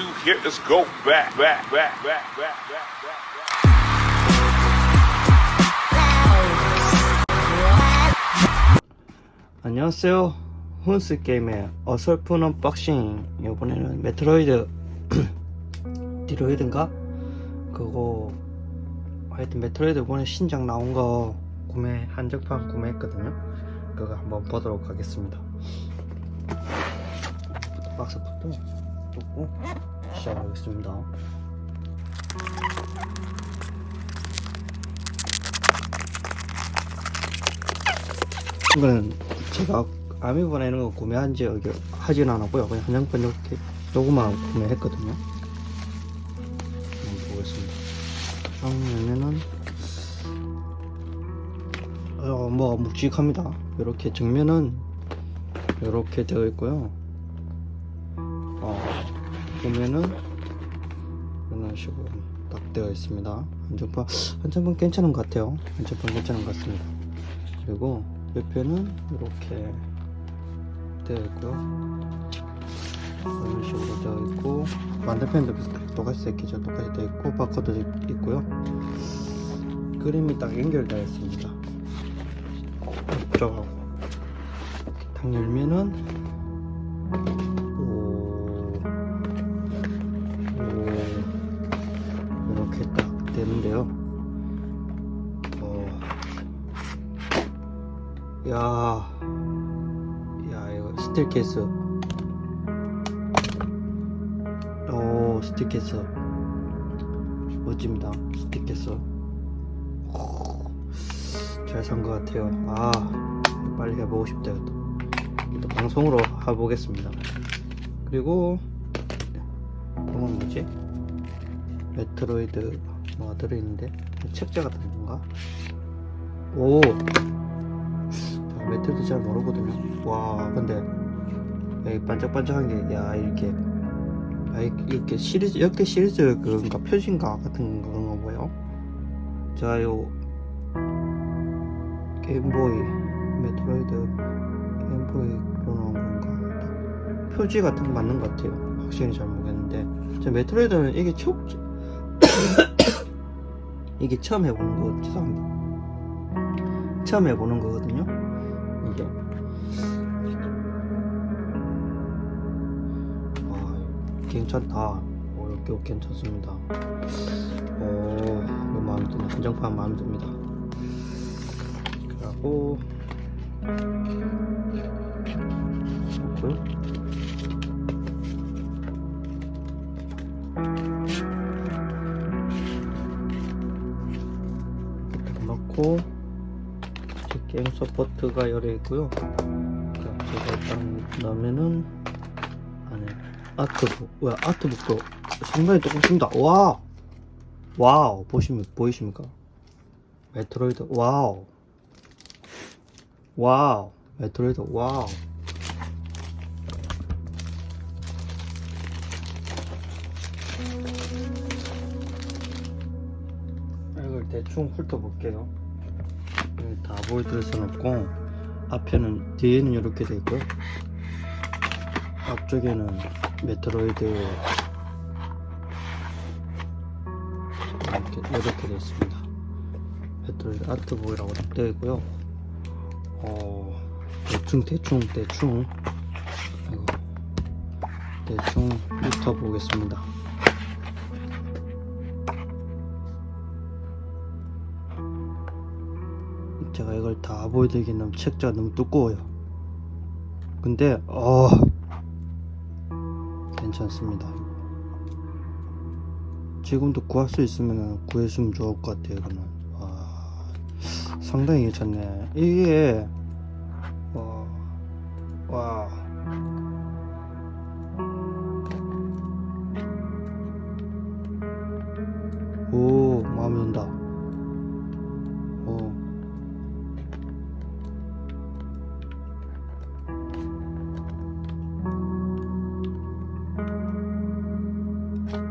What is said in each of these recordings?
do here is go back, back, back, back, back, back, back. 안녕하세요. 훈스 게임의 어설픈 언박싱. 이번에는 메트로이드 디로이드인가? 그거 하여튼 메트로이드 이번에 신작 나온 거 구매 한정판 구매했거든요. 그거 한번 보도록 하겠습니다. 박스부터 뜯고 시작하겠습니다. 이거는 제가 아미보나 이런 거 구매한 지 여기 하진 않았고요. 그냥 한정판 이렇게 조그만 구매했거든요. 한번 보겠습니다. 정면에는 어, 뭐 묵직합니다. 이렇게 정면은 이렇게 되어 있고요. 어, 보면은 이런 식으로 딱 되어 있습니다. 한정판 한정판 괜찮은 것 같아요. 한정판 괜찮은 것 같습니다. 그리고 옆에는 이렇게 되어 있고요. 이런 식으로 되어 있고 반대편도 똑같이 새끼죠. 똑같이 되어 있고 바코드 있고요. 그림이 딱 연결되어 있습니다. 이쪽하고 딱 열면은 되는데요. 어, 야, 야 이거 스틸 케이스. 오 스틸 케이스. 멋집니다. 스틸 케이스. 잘 산 것 같아요. 아 빨리 해보고 싶다 또. 또 방송으로 해보겠습니다. 그리고 이건 뭐지? 메트로이드 뭐가 들어있는데 책자 같은 건가? 오 자, 메트로이드 잘 모르거든요. 와 근데 여기 반짝반짝한 게 야 이렇게 아, 이- 이렇게 시리즈 이렇게 시리즈 그건가 표지인가 같은 그런 거 뭐예요? 자, 요 게임보이 메트로이드 게임보이로 나온 건가? 표지 같은 거 맞는 것 같아요. 확실히 잘 모르겠는데 저 메트로이드는 이게 처음 이게 처음 해보는 거 죄송합니다. 처음 해보는 거거든요. 이게 아, 괜찮다. 어, 이렇게 괜찮습니다. 오, 이거 마음에 드네. 한정판 마음에 듭니다. 그리고 이제 게임 서포트가 열려 있고요. 자, 제가 일단 넣으면은 안에 아트북, 왜 아트북도 상당히 똑같습니다. 와, 와우, 보시면 보이십니까? 메트로이드, 와우, 와우, 메트로이드, 와우. 이걸 대충 훑어볼게요. 다 보여드릴 순 없고 앞에는 뒤에는 이렇게 돼 있고요. 앞쪽에는 메트로이드 이렇게 이렇게 되어 있습니다. 메트로이드 아트보이라고 딱 되어 있고요. 어 대충 대충 대충 대충 훑어보겠습니다. 제가 이걸 다 보여드리기는 책자가 너무 두꺼워요. 근데 어 괜찮습니다. 지금도 구할 수 있으면 구해주면 좋을 것 같아요. 이거는 와 상당히 괜찮네. 이게 와, 와. 오 마음에 든다.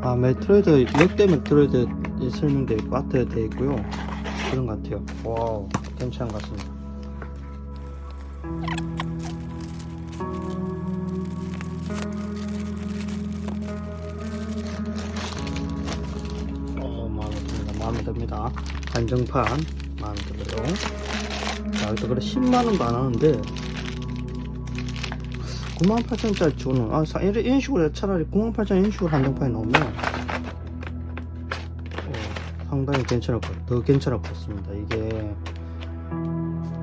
아, 다음에 트레이드 렉댐은 트레이드 설명되어 있고 아트 되어 있고요. 그런 것 같아요. 와우 괜찮은 것 같습니다. 어 마음에 듭니다. 마음에 듭니다. 안정판 마음에 들어요. 자 여기서 그래 10만원도 안 하는데 9만 8천짜리 주는 아 사- 이런 이런 식으로 차라리 9만 8천 이런 식으로 한정판이 나오면 어, 상당히 괜찮을 것, 더 괜찮을 것 같습니다. 이게 어,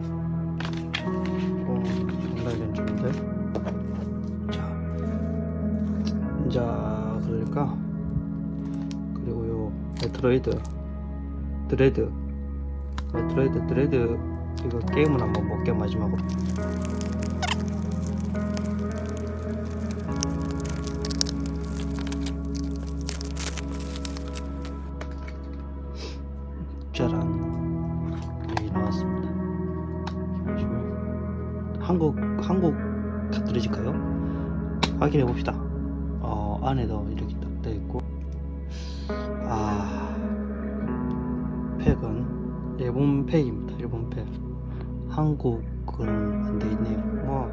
상당히 괜찮은데. 자, 자, 그러니까 그리고요 메트로이드 드레드 메트로이드 드레드 이거 게임은 한번 볼게 마지막으로. 확인해 봅시다. 어 안에도 이렇게 딱 되어 있고 아 팩은 일본 팩입니다. 일본 팩. 한국은 안 돼 있네요. 뭐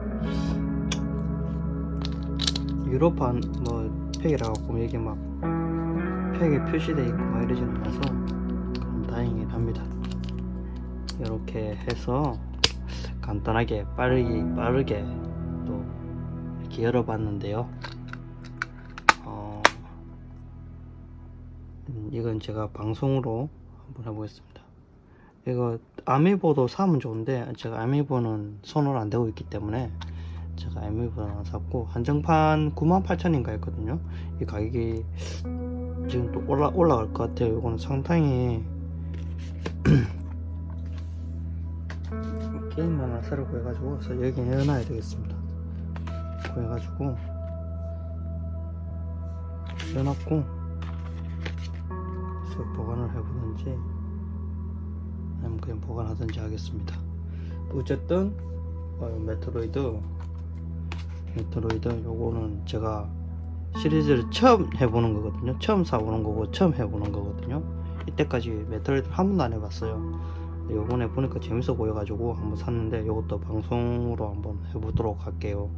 유럽판 뭐 팩이라고 하고 이게 막 팩에 표시돼 있고 막 이러지는 않아서 그럼 다행이긴 합니다. 이렇게 해서 간단하게 빠르게 빠르게 또 이렇게 열어봤는데요. 어, 음, 이건 제가 방송으로 한번 해보겠습니다. 이거 아미보도 사면 좋은데 제가 아미보는 손을 안 대고 있기 때문에 제가 아미보는 안 샀고 한정판 98,000인가 했거든요. 이 가격이 지금 또 올라 올라갈 것 같아요. 이거는 상당히 게임 하나 새로 구해가지고 여기 해놔야 되겠습니다. 구해가지고 해놨고 그래서 보관을 해보든지 아니면 그냥 보관하든지 하겠습니다. 어쨌든 어, 메트로이드 메트로이드 요거는 제가 시리즈를 처음 해보는 거거든요. 처음 사보는 거고 처음 해보는 거거든요. 이때까지 메트로이드 한 번도 안 해봤어요. 요번에 보니까 재밌어 보여가지고 한번 샀는데 요것도 방송으로 한번 해보도록 할게요.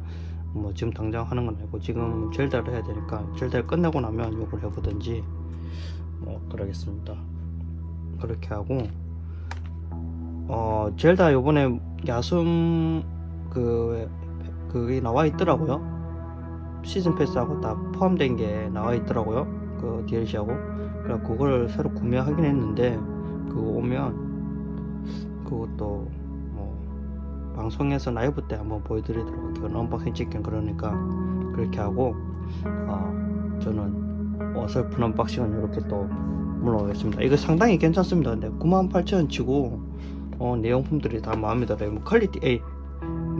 뭐 지금 당장 하는 건 아니고 지금 젤다를 해야 되니까 젤다를 끝내고 나면 요걸 해보든지 뭐 그러겠습니다. 그렇게 하고 어 젤다 요번에 야숨 그 그게 나와 있더라고요. 시즌 패스하고 다 포함된 게 나와 있더라고요. 그 DLC하고. 그래 그걸 새로 구매하긴 했는데 그거 오면 그것도 뭐 방송에서 라이브 때 한번 보여드리도록 할게요. 언박싱 찍긴 그러니까 그렇게 하고 어, 저는 어설픈 언박싱은 이렇게 또 물러가겠습니다. 이거 상당히 괜찮습니다. 근데 98,000원 치고 어, 내용품들이 다 마음에 들어요. 뭐 퀄리티, 에이,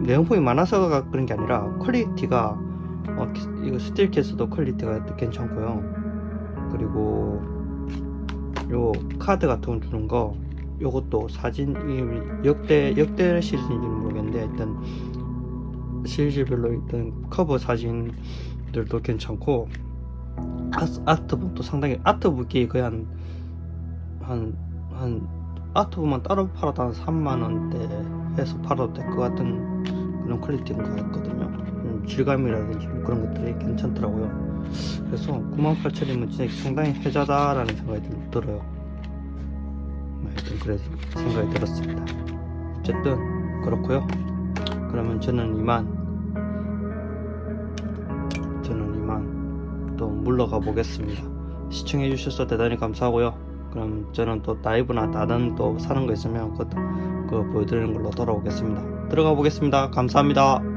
내용품이 많아서가 그런 게 아니라 퀄리티가 어, 키- 이거 스틸 케이스도 퀄리티가 괜찮고요. 그리고 요 카드 같은 거 주는 거 요것도 사진 이 역대 역대 시리즈인지는 모르겠는데 일단 시리즈별로 일단 커버 사진들도 괜찮고 아트, 아트북도 상당히 아트북이 거의 한 한 한 아트북만 따로 팔아도 한 3만 원대 해서 팔아도 될 것 같은 그런 퀄리티인 것 같거든요. 음, 질감이라든지 그런 것들이 괜찮더라고요. 그래서 98,000이면 진짜 상당히 혜자다라는 생각이 들- 들어요. 그래서 생각이 들었습니다. 어쨌든 그렇고요. 그러면 저는 이만 저는 이만 또 물러가 보겠습니다. 시청해 주셔서 대단히 감사하고요. 그럼 저는 또 다이브나 다른 또 사는 거 있으면 그거, 그거 보여드리는 걸로 돌아오겠습니다. 들어가 보겠습니다. 감사합니다.